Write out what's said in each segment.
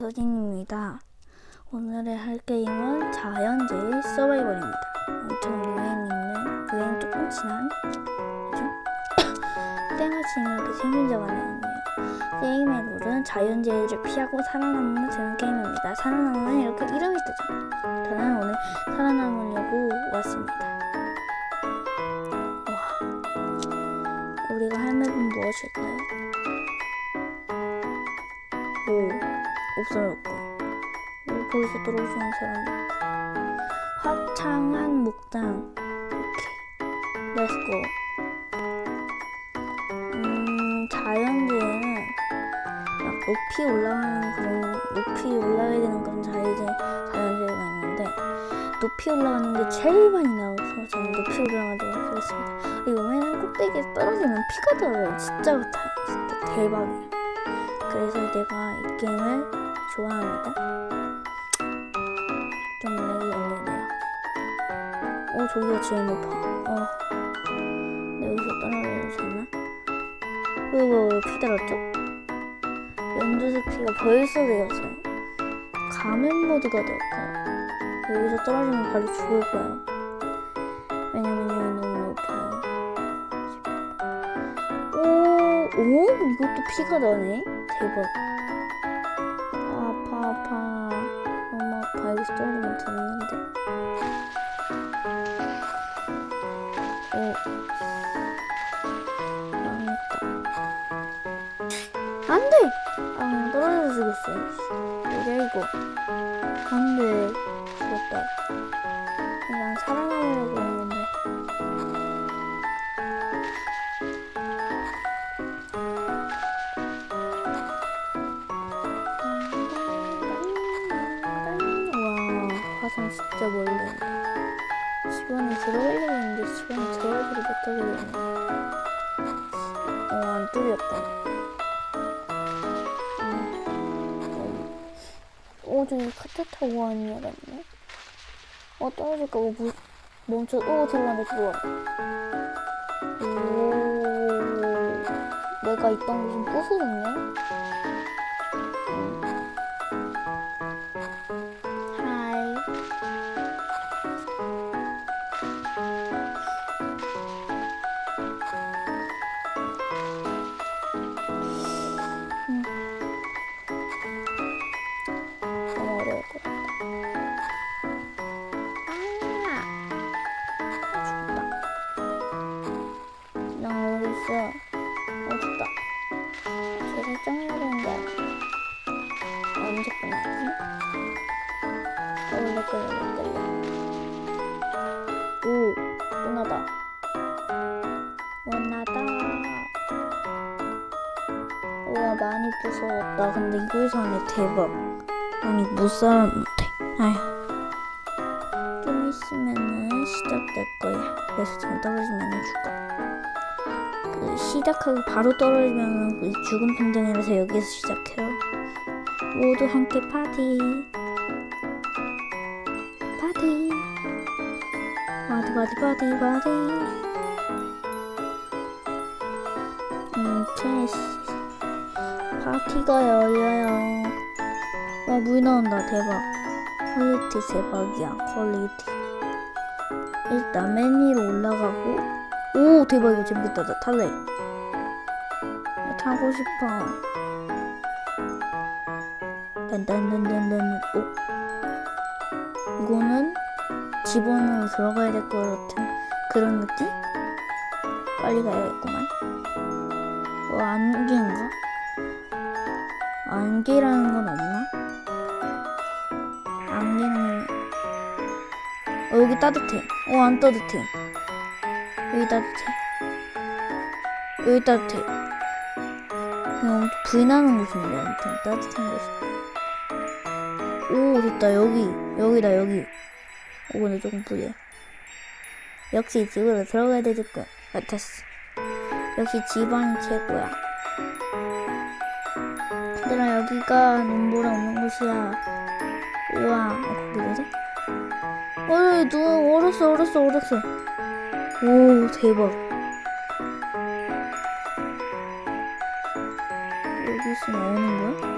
서진입니다. 오늘의 할 게임은 자연재해 서바이벌입니다. 엄청 유행 있는, 유행 조금 지난? 땡같이 이렇게 생존자가 나왔네요. 게임의 룰은 자연재해를 피하고 살아남는 되는 게임입니다. 살아남으면 이렇게 이름이 뜨죠. 저는 오늘 살아남으려고 왔습니다. 와, 우리가 할 맵은 무엇일까요? 오. 없어졌고 뭐 거기서 떨어지는 사람들 화창한 목장 오케이 렛츠고 음 자연재해는 막 높이 올라가는 그런 높이 올라가야 되는 그런 자연재 자연재해가 있는데 높이 올라가는 게 제일 많이 나와서 저는 높이 올라가도록 하겠습니다. 이 오면은 꼭대기에 떨어지면 피가 들어요. 진짜 같아요 진짜 대박이에요. 그래서 내가 이 게임을 좋아합니다. 좀 렉이 걸리네요. 어, 저기가 제일 높아. 어. 내 여기서 떨어져도 되나? 왜, 왜, 왜 피달았죠? 연두색 피가 벌써 되었어요. 가면 모드가 되었고, 여기서 떨어지면 바로 죽을 거예요. 왜냐면 여기 너무 높아요. 오, 오? 이것도 피가 나네? 대박. 떨어져서 죽었어 뭐야 이거 안돼 죽었다. 난 살아남으려고 했는데. 와 화성 진짜 멀리 집안에 들어가려고 했는데 집안에 들어가지를 못하게 되네. 어 안 뚫렸다 어 가는 애 같네. 어 떨어질까 봐 무, 멈춰. 오 들어간다 들어와. 오 내가 있던 곳은 부수졌네 오, 끝나다. 원나다. 우와, 많이 무서웠다. 근데 이거에서 하네, 대박. 아니, 못 살았는데. 아휴. 좀 있으면은 시작될 거야. 그래서 지금 떨어지면 죽어. 그 시작하고 바로 떨어지면 그 죽은 판정이라서 여기서 시작해요. 모두 함께. 파티. 파티. 음, 체스. 파티가 열려요. 와, 물 나온다. 대박. 퀄리티 대박이야. 퀄리티. 일단 맨 위로 올라가고. 오, 대박. 이거 재밌겠다. 나 탈래. 나 타고 싶어. 딴딴딴딴딴. 오. 이거는 집원으로 들어가야 될 것 같은 그런 느낌? 빨리 가야겠구만. 어, 안개인가? 안개라는 건 없나? 안개는 어, 여기 따뜻해. 어, 안 따뜻해. 여기 따뜻해. 여기 따뜻해. 그냥 불 나는 곳인데, 아무튼 따뜻한 곳이. 오, 됐다. 여기. 여기다, 여기. 오, 근데 조금 불이야. 역시 집으로 들어가야 될것 같았어. 역시 집안이 최고야. 얘들아, 여기가 눈보라 없는 곳이야. 이리 와. 어, 거기거든? 어이, 누 얼었어, 얼었어, 얼었어. 오, 대박. 여기 있으면 오는 거야?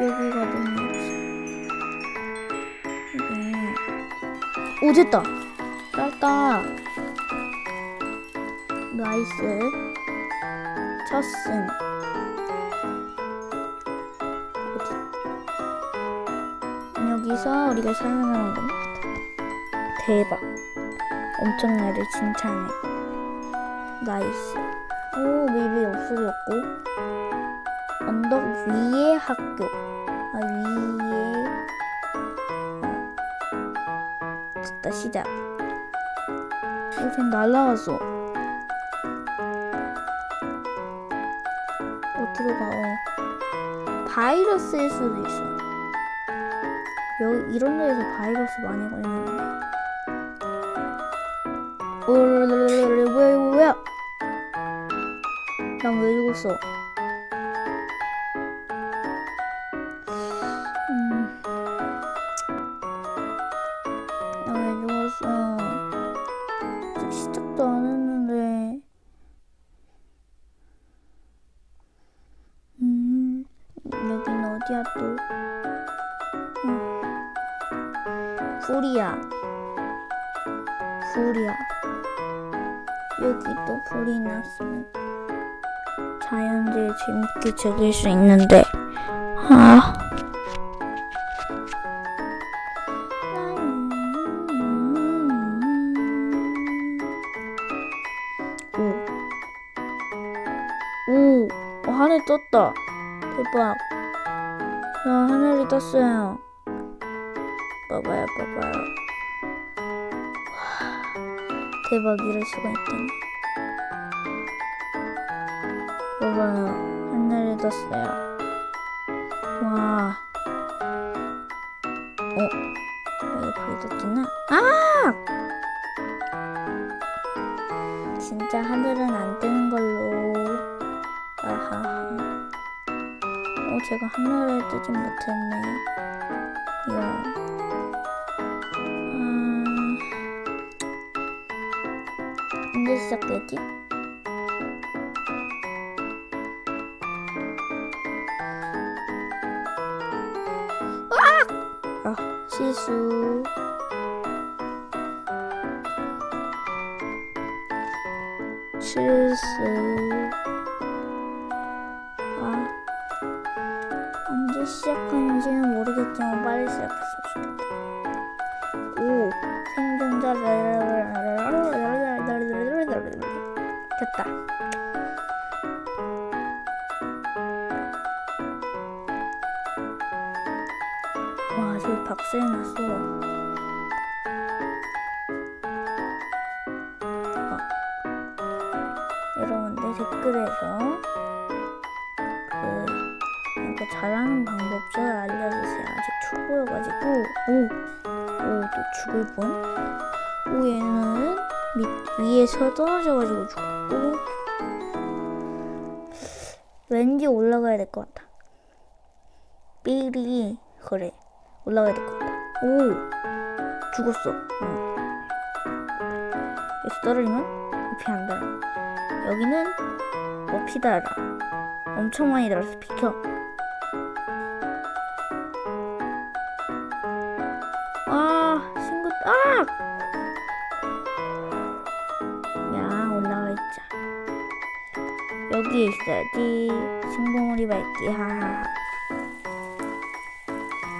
여기가 너무 여기 오 됐다. 땄다. 나이스. 첫승. 어디. 여기서 우리가 설명하는 건 대박. 엄청 나를 칭찬해. 나이스. 오 맵이 없어졌고 언덕 위의 학교. 아 위에. 어. 됐다 시작. 이렇게 날라왔어 어디로 가 어. 바이러스일 수도 있어. 여기 이런 데에서 바이러스 많이 걸리는데. 어, 뭐야 이거 뭐야 난 왜 죽었어 불이야 불이야 여기 또 불이 났으면 자연재해 재밌게 즐길 수 있는데 아 오. 오, 어, 하늘 떴다. 대박. 야, 하늘이 떴어요. 봐봐요, 봐봐요. 와, 대박, 이럴 수가 있다니. 봐봐요, 하늘이 떴어요. 와. 어, 여기 발이 떴구나. 아! 진짜 하늘은 안 뜨는 걸로. 아하. 어, 제가 하늘에 뜨진 못했네. 야. 언제 시작되지? 아! 아, 실수. 실수. 아, 언제 시작하는지는 모르겠지만 빨리 시작했으면 좋겠다. 오, 생존자 됐다. 댓글에서 그 이거 잘하는 방법 좀 알려주세요. 아직 초보여가지고 오오또 죽을 뻔. 오 얘는 밑 위에서 떨어져가지고 죽고 왠지 올라가야 될 것 같아. 삐리 그래 올라가야 될 것 같아. 오 죽었어. 응. 여기서 떨어지면 달아. 여기는 높이 달아. 엄청 많이 달아서 비켜. 아, 친구, 아! 야, 올라가 있자. 여기에 있어야지. 신봉우리 밟기, 하하하.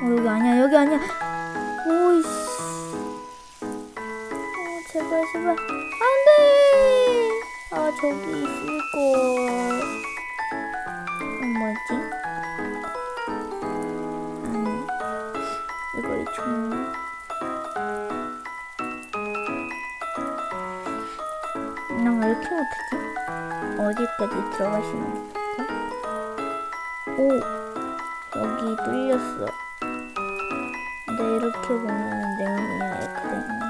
어, 여기 아니야, 여기 아니야. 오이씨. 어, 제발, 제발. 안 돼! 아, 저기 있을걸. 어, 뭐지? 아니, 이거 이 종. 왜 이렇게 못하지? 어디까지 들어가시는 걸까? 오! 여기 뚫렸어. 근데 이렇게 보면 내용이 이렇게 되는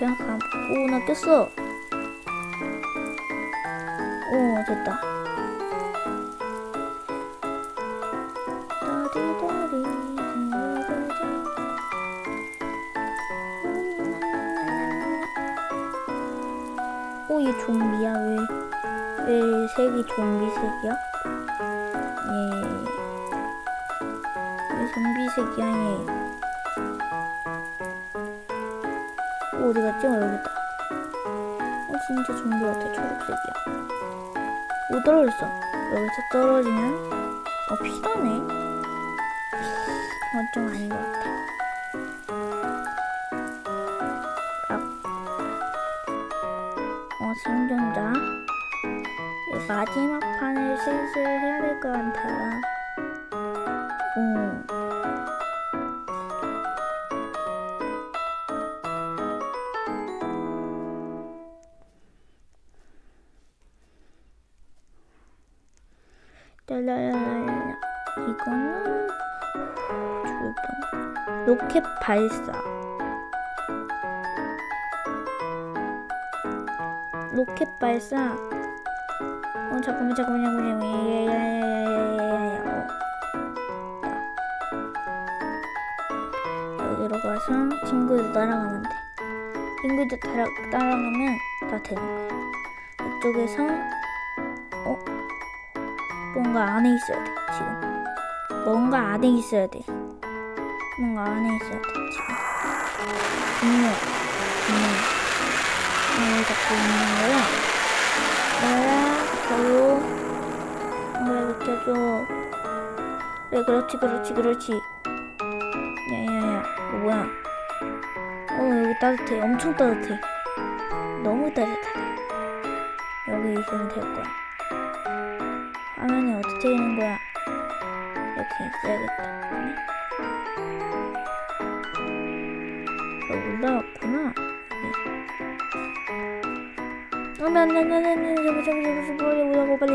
거. 이렇게 감고 나 꼈어. 오 됐다. 따리따리 오얘 좀비야 왜 왜 색이 좀비 색이야? 예. 왜 좀비 색이야 얘? 어디 갔지? 어, 여기 있다. 어, 진짜 좀비 같아. 초록색이야. 오, 떨어졌어. 여기서 떨어지면, 어, 피다네. 이건 좀 아닌 것 같아. 아. 어, 생존자. 이 마지막 판을 슬슬 해야 될 것 같아. 랄랄랄랄라. 이거는 조번 로켓 발사. 로켓 발사. 어 잠깐만 잠깐만 잠깐만 야야야야야야야. 어. 여기로 가서 친구들 따라가면 돼. 친구들 따라 따라가면 다 되는 거야. 이쪽에서 어 뭔가 안에 있어야 돼 지금. 뭔가 안에 있어야 돼. 뭔가 안에 있어야 돼. 지금 분명 분명 왜 자꾸 있는 거야. 뭐야 저요 그래 비켜줘. 그래 그렇지 그렇지 그렇지? 야야야 이거 뭐야? 어 여기 따뜻해. 엄청 따뜻해. 너무 따뜻하다. 여기 있으면 될 거야 어떻게 되는 거야? 이렇게 써야겠다. 여기 올라왔구나. 어머, 안 돼, 안 돼, 안 돼. 잡아, 잡아, 잡아, 빨리 올라가, 빨리.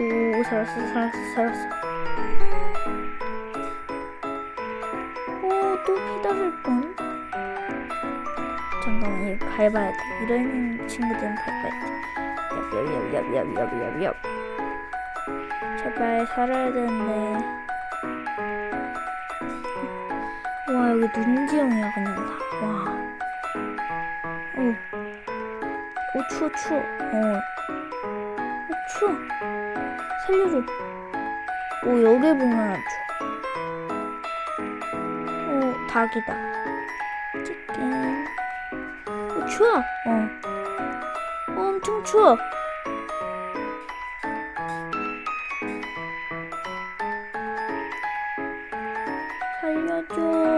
오, 살았어, 살았어, 살았어. 오, 또 피다를 뻔. 잠깐만, 이거 밟아야 돼. 이런 친구들은 밟아야 돼. 얍, 얍, 얍, 얍, 얍, 얍, 얍, 얍. 제발 살아야 되는데. 와 여기 눈 지형이야 그냥 다. 와. 오. 오 추워 추워. 어. 오 추워. 살려줘. 오 여기 보면 안 추워. 오 닭이다. 치킨. 오 추워. 어. 어 엄청 추워.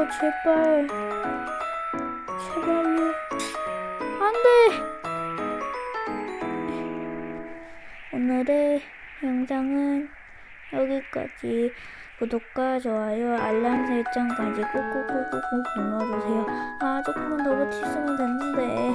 살려줘 제발 제발요. 안돼! 오늘의 영상은 여기까지. 구독과 좋아요 알람 설정까지 꾹꾹꾹꾹꾹 눌러주세요. 아 조금만 더 버티시면 됐는데